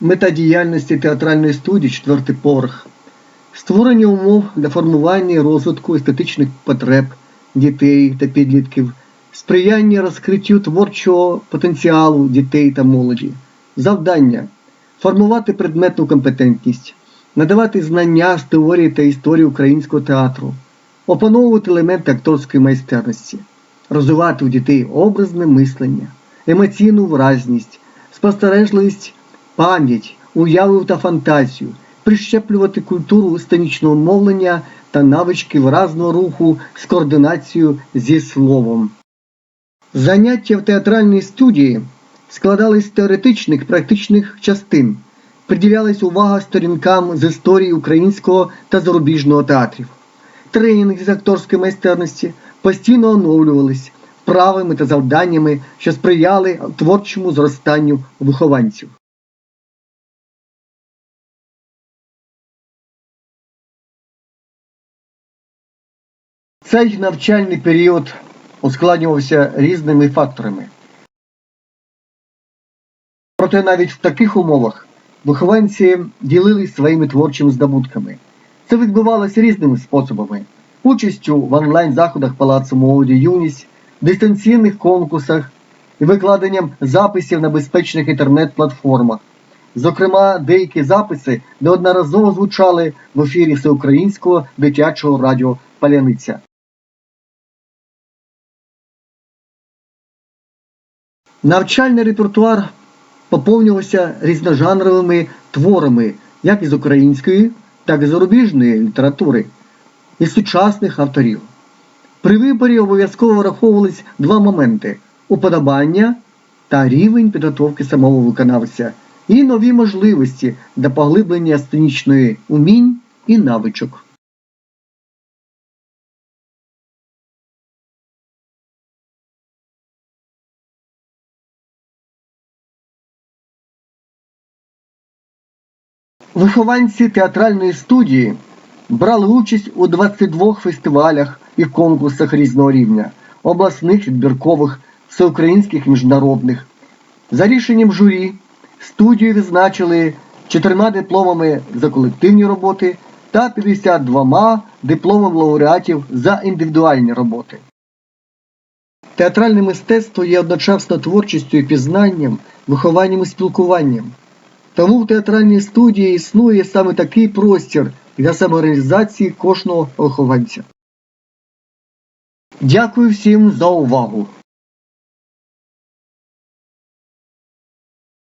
Мета діяльності театральної студії четвертий поверх. Створення умов для формування і розвитку естетичних потреб дітей та підлітків, сприяння розкриттю творчого потенціалу дітей та молоді, завдання формувати предметну компетентність, надавати знання з теорії та історії українського театру, опановувати елементи акторської майстерності, розвивати у дітей образне мислення, емоційну вразність, спостережливість, пам'ять, уяву та фантазію, прищеплювати культуру сценічного мовлення та навички виразного руху з координацією зі словом. Заняття в театральній студії складались з теоретичних практичних частин, приділялась увага сторінкам з історії українського та зарубіжного театрів. Тренінги з акторської майстерності постійно оновлювались вправами та завданнями, що сприяли творчому зростанню вихованців. Цей навчальний період ускладнювався різними факторами. Проте навіть в таких умовах вихованці ділились своїми творчими здобутками. Це відбувалося різними способами: участю в онлайн-заходах Палацу молоді юність, дистанційних конкурсах і викладенням записів на безпечних інтернет-платформах. Зокрема, деякі записи неодноразово звучали в ефірі Всеукраїнського дитячого радіо Паляниця. Навчальний репертуар поповнювався різножанровими творами як із української, так і зарубіжної літератури і сучасних авторів. При виборі обов'язково враховувались два моменти уподобання та рівень підготовки самого виконавця, і нові можливості для поглиблення сценічної умінь і навичок. Вихованці театральної студії брали участь у 22 фестивалях і конкурсах різного рівня, обласних, відбіркових, всеукраїнських міжнародних. За рішенням журі студію відзначили чотирма дипломами за колективні роботи та 52 дипломами лауреатів за індивідуальні роботи. Театральне мистецтво є одночасно творчістю і пізнанням, вихованням і спілкуванням. Тому в театральній студії існує саме такий простір для самореалізації кожного вихованця. Дякую всім за увагу!